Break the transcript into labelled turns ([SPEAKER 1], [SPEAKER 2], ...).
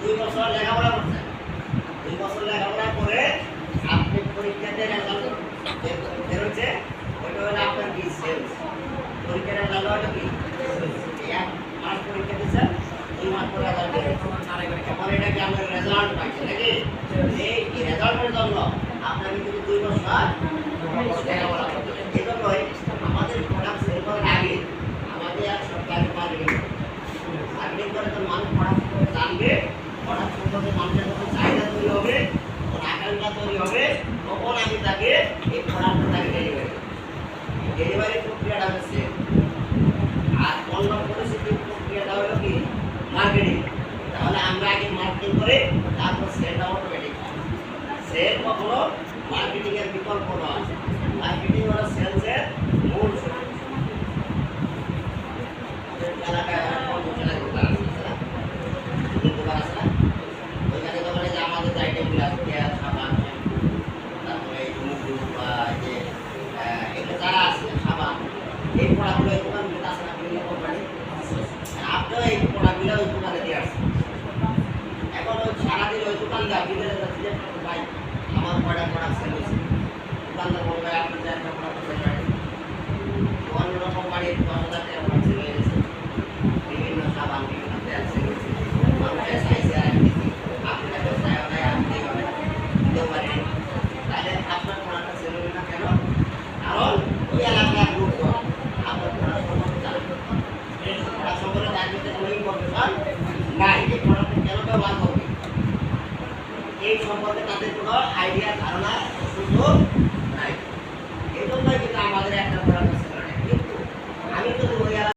[SPEAKER 1] দুই বছর লেখাপড়া করছেন দুই বছর লেখাপড়া করে আপনি পরীক্ষাতে রেজাল্ট বেরোচ্ছে ওইটা হলো আপনার কি? সেলস রেজাল্ট হলো পরীক্ষা দিচ্ছেন দুই মাস পরে রেজাল্ট বেরোচ্ছে এটা এই তাহলে আমরা আগে মার্কেটিং করে তারপর সেলটা অটোমেটিক সেল কখনো মার্কেটিং এর বিকল্প নয়। মার্কেটিং হলো সেলসের মূল যারা আছে, সাবান, এই প্রোডাক্টগুলো এই দোকানগুলোতে আছে না, বিভিন্ন কোম্পানি? আপনিও এই ওই আমার কয়টা পড়া সেল আপনার একটা প্রোডাক্ট এই সম্পর্কে তাদের কোনো আইডিয়া ধারণা নাই। এই জন্যই